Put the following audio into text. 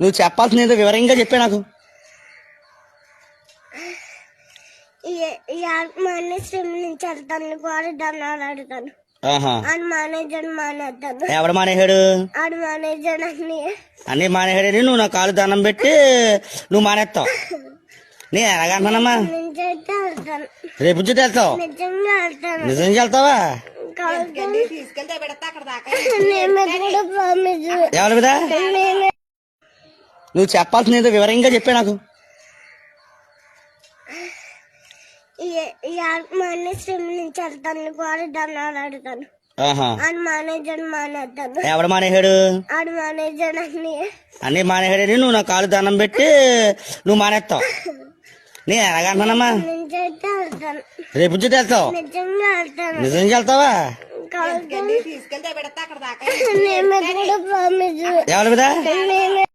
నువ్వు చెప్పాల్సింది ఏదో వివరంగా చెప్పే నాకు. అడుగుతాను. ఆహా. ఆడు మేనేజర్ ఎవడు మానేశాడు? ఆడు మేనేజర్ అన్ని అన్నీ మానేశాడని నువ్వు నా కాలు దండం పెట్టి నువ్వు మానేస్తావు. నేను వెళ్తాను. రేపు నుంచి వెళ్తావు? నిజంగా వెళ్తావా? నేను కూడా ప్రామిస్ ఎవరి మీద? నేను నువ్వు చెప్పాల్సింది ఏదో వివరంగా చెప్పే నాకు. ఎవడు మానేశాడు? ఆడు మేనేజర్ అన్ని. మానేశాడని నువ్వు నా కాలు దండం పెట్టి నువ్వు మానేస్తావు. నేను వెళ్తాను. రేపు నుంచి వెళ్తావు? నిజంగా వెళ్తావా? నేను కూడా ప్రామిస్ ఎవరి